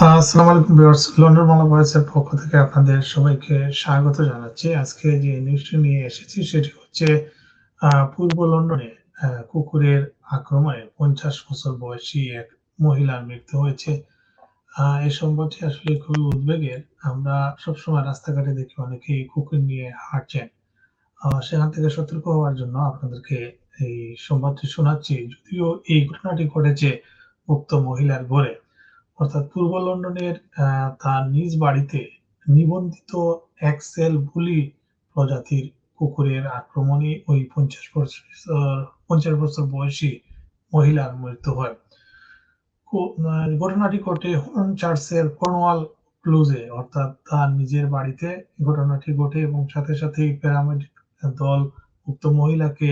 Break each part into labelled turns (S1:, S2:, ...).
S1: আসসালামু আলাইকুম viewers, London Bangla ভয়েসের পক্ষ থেকে আপনাদের সবাইকে স্বাগত জানাচ্ছি। আজকে যে নিউজটি নিয়ে এসেছি সেটি হচ্ছে পূর্ব লন্ডনে কুকুরের আক্রমণে পঞ্চাশ বছর বয়সী এক মহিলার মৃত্যু হয়েছে। এই সংবাদটি আসলে খুবই উদ্বেগের। আমরা সবসময় রাস্তাঘাটে দেখি অনেকেই কুকুর নিয়ে হাঁটছেন। সেখান থেকে সতর্ক হওয়ার জন্য আপনাদেরকে এই সংবাদটি শোনাচ্ছি। যদিও এই ঘটনাটি ঘটেছে উক্ত মহিলার ঘরে অর্থাৎ পূর্ব লন্ডনের তার নিজ বাড়িতে নিবন্ধিত এক্সেল বুলি প্রজাতির কুকুরের আক্রমণে ওই পঞ্চাশ বছর পঞ্চাশ বছর বয়সী মহিলার মৃত্যু হয়। ঘটনাটি ঘটে চার্চের কর্নওয়াল ক্লুজে, অর্থাৎ তার নিজের বাড়িতে ঘটনাটি ঘটে এবং সাথে সাথে প্যারামেডিক দল উক্ত মহিলাকে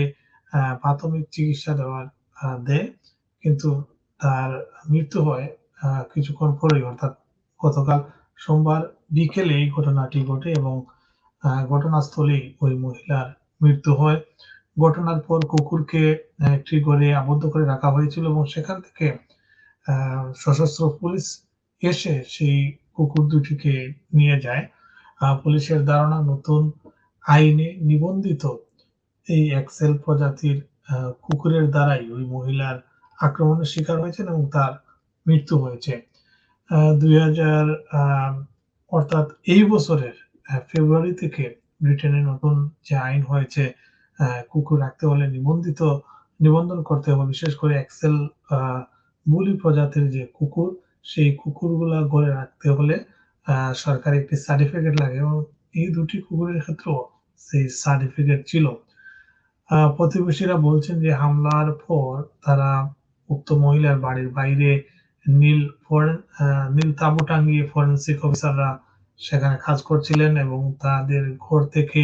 S1: প্রাথমিক চিকিৎসা দেওয়ার দেয়। কিন্তু তার মৃত্যু হয় কিছুক্ষণ পরেই, অর্থাৎ গতকাল সোমবার বিকেলে এই ঘটনাটি ঘটে এবং ঘটনাস্থলেই ওই মহিলার মৃত্যু হয়। ঘটনার পর কুকুরকে একটি ঘরে আবদ্ধ করে রাখা হয়েছিল এবং সেখান থেকে সশস্ত্র পুলিশ এসে সেই কুকুর দুটিকে নিয়ে যায়। পুলিশের ধারণা নতুন আইনে নিবন্ধিত এই এক্সেল প্রজাতির কুকুরের দ্বারাই ওই মহিলার আক্রমণের শিকার হয়েছেন এবং তার মৃত্যু হয়েছে। অর্থাৎ এই বছরের ফেব্রুয়ারি থেকে ব্রিটেনে নতুন যে আইন হয়েছে কুকুর রাখতে হলে নিবন্ধিত, নিবন্ধন করতে হবে। বিশেষ করে এক্সেল বুলি প্রজাতির যে কুকুর, সেই কুকুরগুলা ঘরে রাখতে হলে সরকারি একটি সার্টিফিকেট লাগে এবং এই দুটি কুকুরের ক্ষেত্রেও সেই সার্টিফিকেট ছিল। প্রতিবেশীরা বলছেন যে হামলার পর তারা উক্ত মহিলার বাড়ির বাইরে নীল নীল তাঁবু টাঙিয়ে ফরেন্সিক অফিসাররা সেখানে কাজ করছিলেন এবং তাদের ঘর থেকে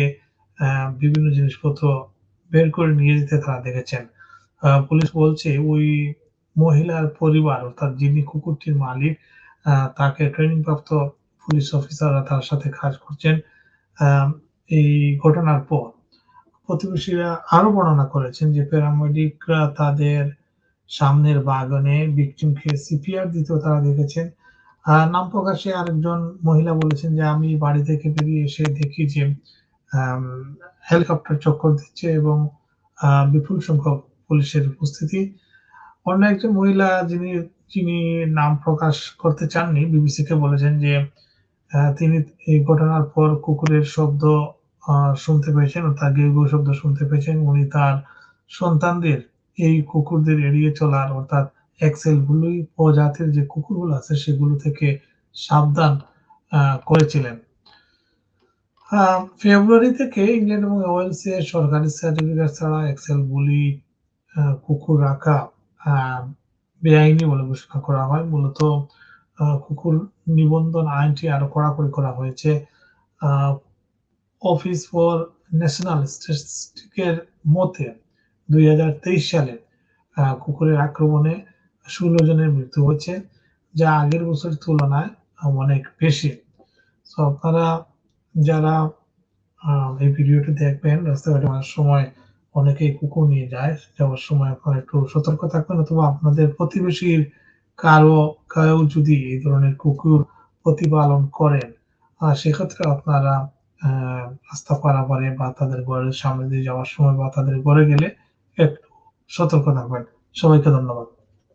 S1: বিভিন্ন জিনিসপত্র বের করে নিয়ে যেতে তারা দেখেছেন। পুলিশ বলছে ওই মহিলার পরিবার, অর্থাৎ যিনি কুকুরটির মালিক তাকে ট্রেনিং প্রাপ্ত পুলিশ অফিসাররা তার সাথে কাজ করছেন। এই ঘটনার পর প্রতিবেশীরা আরও বর্ণনা করেছেন যে প্যারামেডিকরা তাদের সামনের বাগানে ভিকটিমকে সিপিআর দিতেও তারা দেখেছেন। নাম প্রকাশে আরেকজন মহিলা বলেছেন যে, আমি বাড়ি থেকে বেরিয়ে এসে দেখি যে হেলিকপ্টার চক্কর দিচ্ছে এবং বিপুল সংখ্যক পুলিশের উপস্থিতি। অন্য একজন মহিলা যিনি যিনি নাম প্রকাশ করতে চাননি, বিবিসিকে বলেছেন যে তিনি এই ঘটনার পর কুকুরের শব্দ শুনতে পেয়েছেন অর্থাৎ গেউ শব্দ শুনতে পেয়েছেন। উনি তার সন্তানদের এই কুকুরদের এড়িয়ে চলার অর্থাৎ এক্সেল গুলোই প্রজাতির যে কুকুরগুলো আছে সেগুলো থেকে সাবধান করেছিলেন। ফেব্রুয়ারি থেকে ইংল্যান্ড এবং ওয়েলসে সরকারি সার্টিফিকেট ছাড়া এক্সেল বুলি কুকুর রাখা বেআইনি বলে ঘোষণা করা হয়। মূলত কুকুর নিবন্ধন আইনটি আরও কড়াকড়ি করা হয়েছে। অফিস ফর ন্যাশনাল স্ট্যাটিস্টিকের মতে দুই হাজার তেইশ সালে কুকুরের আক্রমণে ষোলো জনের মৃত্যু হয়েছে, যা আগের বছরের তুলনায় অনেক বেশি। তো আপনারা যারা এই ভিডিওটি দেখবেন, রাস্তাঘাটে অনেক সময় অনেকেই কুকুর নিয়ে যায়, যাওয়ার সময় আপনারা একটু সতর্ক থাকবেন, অথবা আপনাদের প্রতিবেশীর কারও কেউ যদি এই ধরনের কুকুর প্রতিপালন করেন সেক্ষেত্রে আপনারা রাস্তা পারাপারে বা তাদের ঘরের সামনে দিয়ে যাওয়ার সময় বা তাদের ঘরে গেলে একটু সতর্ক থাকবেন। সবাইকে ধন্যবাদ।